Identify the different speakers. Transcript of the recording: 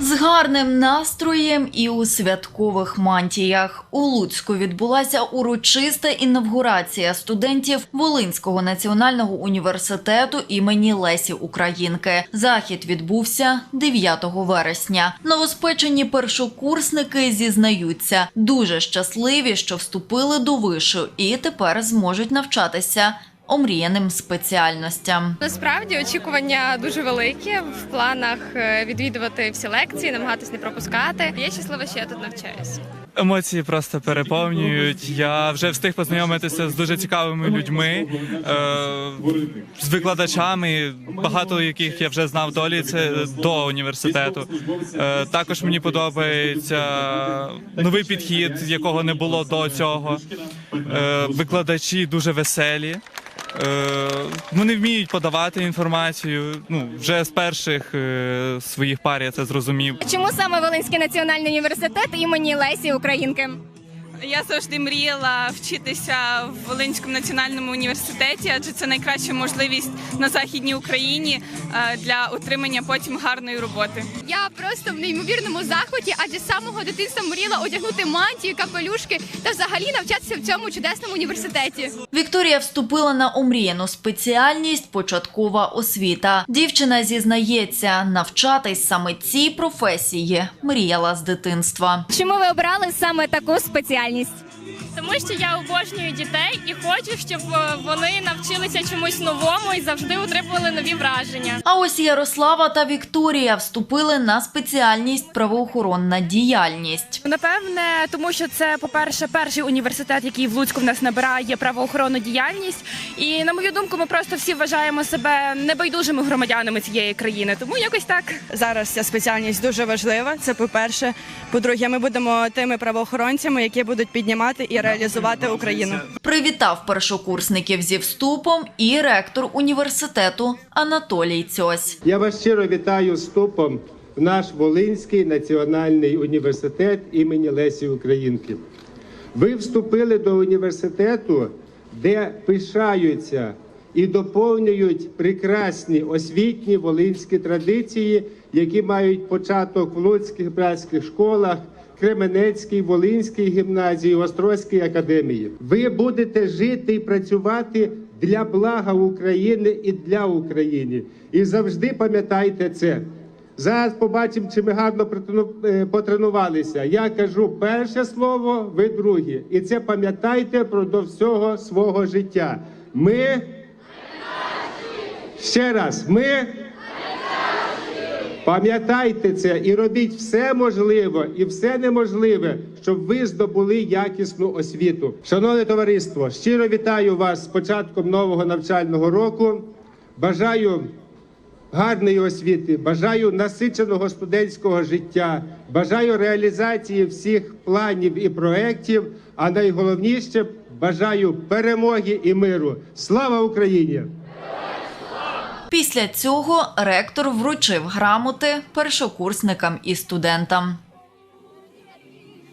Speaker 1: З гарним настроєм і у святкових мантіях у Луцьку відбулася урочиста інавгурація студентів Волинського національного університету імені Лесі Українки. Захід відбувся 9 вересня. Новоспечені першокурсники зізнаються дуже щасливі, що вступили до вишу і тепер зможуть навчатися омріяним спеціальностям.
Speaker 2: Насправді очікування дуже великі в планах е, відвідувати всі лекції, намагатись не пропускати. Я щаслива, що я тут навчаюсь.
Speaker 3: Емоції просто переповнюють. Я вже встиг познайомитися з дуже цікавими людьми, е, з викладачами, багато яких я вже знав долі це до університету. Е, також мені подобається новий підхід, якого не було до цього. Е, викладачі дуже веселі. Е, Вони вміють подавати інформацію. Ну вже з перших е, своїх пар я це зрозумів.
Speaker 4: Чому саме Волинський національний університет імені Лесі Українки?
Speaker 5: Я завжди мріяла вчитися в Волинському національному університеті, адже це найкраща можливість на західній Україні е, для отримання потім гарної роботи.
Speaker 6: Я просто в неймовірному захваті, адже з самого дитинства мріяла одягнути мантію, капелюшки та взагалі навчатися в цьому чудесному університеті.
Speaker 1: Вікторія вступила на омріяну спеціальність початкова освіта. Дівчина зізнається, навчатись саме цій професії мріяла з дитинства.
Speaker 4: Чому ви обрали саме таку спеціальність? відповідальність.
Speaker 2: Тому що я обожнюю дітей і хочу, щоб е, вони навчилися чомусь новому і завжди отримували нові враження.
Speaker 1: А ось Ярослава та Вікторія вступили на спеціальність правоохоронна діяльність.
Speaker 7: Напевне, тому що це, по-перше, перший університет, який в Луцьку в нас набирає правоохоронну діяльність. І на мою думку, ми просто всі вважаємо себе небайдужими громадянами цієї країни. Тому якось так.
Speaker 8: Зараз ця спеціальність дуже важлива. Це по-перше. По-друге, ми будемо тими правоохоронцями, які будуть піднімати і реалізувати Україну.
Speaker 1: Привітав першокурсників зі вступом і ректор університету Анатолій Цьось.
Speaker 9: Я вас щиро вітаю вступом в наш Волинський національний університет імені Лесі Українки. Ви вступили до університету, де пишаються і доповнюють прекрасні освітні волинські традиції, які мають початок в Луцьких братських школах. Кременецькій, Волинській гімназії, Острозькій академії. Ви будете жити і працювати для блага України і для України. І завжди пам'ятайте це. Зараз побачимо, чи ми гарно е, потренувалися. Я кажу перше слово, ви друге. І це пам'ятайте про до всього свого життя. Ми ще раз, ми. Пам'ятайте це і робіть все можливе і все неможливе, щоб ви здобули якісну освіту. Шановне товариство, щиро вітаю вас з початком нового навчального року. Бажаю гарної освіти, бажаю насиченого студентського життя, бажаю реалізації всіх планів і проєктів, а найголовніше бажаю перемоги і миру. Слава Україні!
Speaker 1: Після цього ректор вручив грамоти першокурсникам і студентам.